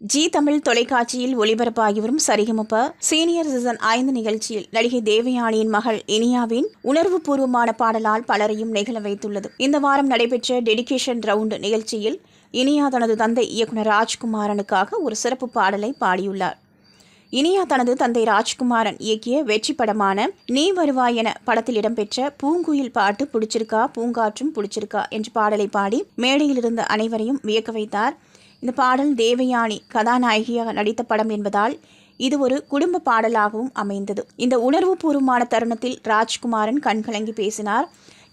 G Tamil தொலைக்காட்சியில் ஒளிபரப்பாகி வரும் Sarigamapa senior season ஐந்து நிகழ்ச்சியில் நடிகை தேவயானியின் மகள் இனியாவின் உணர்வுபூர்வமான பாடலால் பலரையும் நெகிழ வைத்துள்ளது. இந்த வாரம் நடைபெற்ற டெடிகேஷன் ரவுண்ட் நிகழ்ச்சியில் இனியா தனது தந்தை இயக்குனர் ராஜ்குமாரனுக்காக ஒரு சிறப்பு பாடலை பாடியுள்ளார். இனியா தனது தந்தை ராஜ்குமாரன் இயக்கிய வெற்றி படமான நீ வருவாய் என படத்தில் இடம்பெற்ற பூங்குயில் பாட்டு பிடிச்சிருக்கா பூங்காற்றும் பிடிச்சிருக்கா என்ற பாடலை பாடி மேடையில் இருந்த அனைவரையும் வியக்க வைத்தார். இந்த பாடல் தேவயானி கதாநாயகியாக நடித்த படம் என்பதால் இது ஒரு குடும்ப பாடலாகவும் அமைந்தது. இந்த உணர்வுபூர்வமான தருணத்தில் ராஜ்குமாரன் கண்கலங்கி பேசினார்.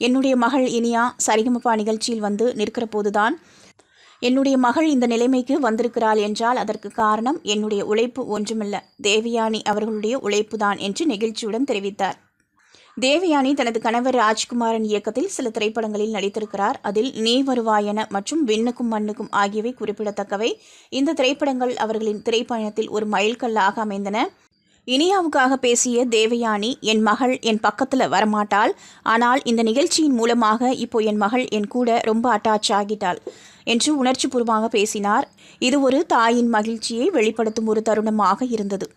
என்னுடைய மகள் இனியா சரிகமப்பா நிகழ்ச்சியில் வந்து நிற்கிற போதுதான் என்னுடைய மகள் இந்த நிலைமைக்கு வந்திருக்கிறாள் என்றால் அதற்கு காரணம் என்னுடைய உழைப்பு ஒன்றுமில்ல. தேவயானி அவர்களுடைய உழைப்புதான் என்று நெகிழ்ச்சியுடன் தெரிவித்தார். தேவயானி தனது கணவர் ராஜ்குமாரன் இயக்கத்தில் சில திரைப்படங்களில் நடித்திருக்கிறார். அதில் நீ வருவாயன மற்றும் விண்ணுக்கும் மண்ணுக்கும் ஆகியவை குறிப்பிடத்தக்கவை. இந்த திரைப்படங்கள் அவர்களின் திரைப்பயணத்தில் ஒரு மைல்கல்லாக அமைந்தன. இனியாவுக்காக பேசிய தேவயானி என் மகள் என் பக்கத்தில் வரமாட்டாள். ஆனால் இந்த நிகழ்ச்சியின் மூலமாக இப்போ என் மகள் என் கூட ரொம்ப அட்டாச் ஆகிட்டாள். என்று உணர்ச்சி பூர்வமாக பேசினார். இது ஒரு தாயின் மகிழ்ச்சியை வெளிப்படுத்தும் ஒரு தருணமாக இருந்தது.